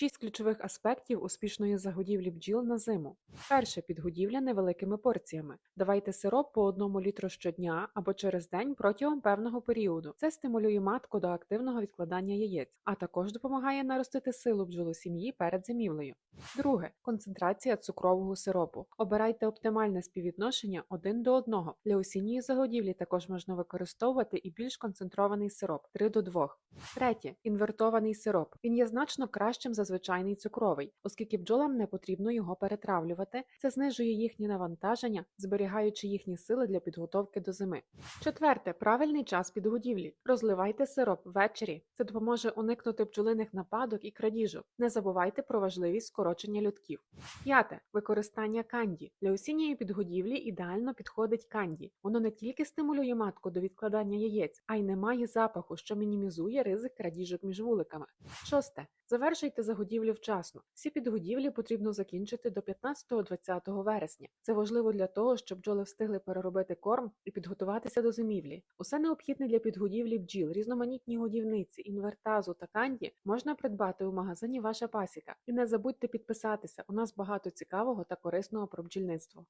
Шість ключових аспектів успішної загодівлі бджіл на зиму. Перше підгодівля невеликими порціями. Давайте сироп по одному літру щодня або через день протягом певного періоду. Це стимулює матку до активного відкладання яєць, а також допомагає наростити силу бджолосім'ї перед зимівлею. Друге концентрація цукрового сиропу. Обирайте оптимальне співвідношення 1 до 1. Для осінньої загодівлі також можна використовувати і більш концентрований сироп 3 до 2. Третє інвертований сироп. Він є значно кращим за звичайний цукровий, оскільки бджолам не потрібно його перетравлювати. Це знижує їхнє навантаження, зберігаючи їхні сили для підготовки до зими. Четверте правильний час підгодівлі. Розливайте сироп ввечері. Це допоможе уникнути бджолиних нападок і крадіжок. Не забувайте про важливість скорочення льотків. П'яте використання канді. Для осінньої підгодівлі ідеально підходить канді. Воно не тільки стимулює матку до відкладання яєць, а й не має запаху, що мінімізує ризик крадіжок між вуликами. Шосте. Завершуйте загодівлю вчасно. Всі підгодівлі потрібно закінчити до 15-20 вересня. Це важливо для того, щоб бджоли встигли переробити корм і підготуватися до зимівлі. Усе необхідне для підгодівлі бджіл, різноманітні годівниці, інвертазу та канді можна придбати у магазині Ваша пасіка. І не забудьте підписатися. У нас багато цікавого та корисного про бджільництво.